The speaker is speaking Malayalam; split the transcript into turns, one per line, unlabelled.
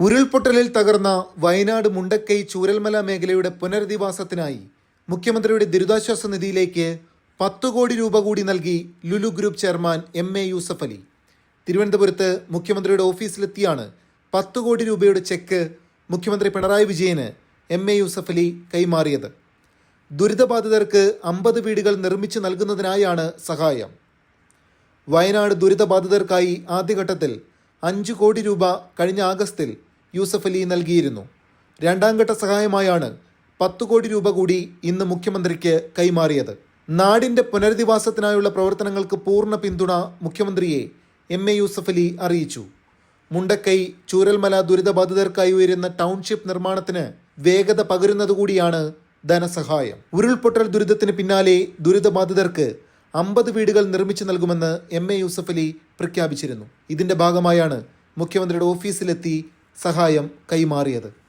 ഉരുൾപൊട്ടലിൽ തകർന്ന വയനാട് മുണ്ടക്കൈ ചൂരൽമല മേഖലയുടെ പുനരധിവാസത്തിനായി മുഖ്യമന്ത്രിയുടെ ദുരിതാശ്വാസ നിധിയിലേക്ക് പത്ത് കോടി രൂപ കൂടി നൽകി Lulu group chairman M A Yusuf Ali. തിരുവനന്തപുരത്ത് മുഖ്യമന്ത്രിയുടെ ഓഫീസിലെത്തിയാണ് പത്ത് കോടി രൂപയുടെ ചെക്ക് മുഖ്യമന്ത്രി പിണറായി വിജയന് എം എ യൂസഫ് അലി കൈമാറിയത്. ദുരിതബാധിതർക്ക് അമ്പത് വീടുകൾ നിർമ്മിച്ചു നൽകുന്നതിനായാണ് സഹായം. വയനാട് ദുരിതബാധിതർക്കായി ആദ്യഘട്ടത്തിൽ അഞ്ച് കോടി രൂപ കഴിഞ്ഞ ആഗസ്റ്റിൽ യൂസഫ് അലി നൽകിയിരുന്നു. രണ്ടാം ഘട്ട സഹായമായാണ് പത്ത് കോടി രൂപ കൂടി ഇന്ന് മുഖ്യമന്ത്രിക്ക് കൈമാറിയത്. നാടിന്റെ പുനരധിവാസത്തിനായുള്ള പ്രവർത്തനങ്ങൾക്ക് പൂർണ പിന്തുണ മുഖ്യമന്ത്രിയെ എം എ യൂസഫ് അലി അറിയിച്ചു. മുണ്ടക്കൈ ചൂരൽമല ദുരിതബാധിതർക്കായി ഉയരുന്ന ടൗൺഷിപ്പ് നിർമ്മാണത്തിന് വേഗത പകരുന്നതുകൂടിയാണ് ധനസഹായം. ഉരുൾപൊട്ടൽ ദുരിതത്തിന് പിന്നാലെ ദുരിതബാധിതർക്ക് അമ്പത് വീടുകൾ നിർമ്മിച്ചു നൽകുമെന്ന് എം എ യൂസഫ് അലി പ്രഖ്യാപിച്ചിരുന്നു. ഇതിന്റെ ഭാഗമായാണ് മുഖ്യമന്ത്രിയുടെ ഓഫീസിലെത്തി സഹായം കൈമാറിയത്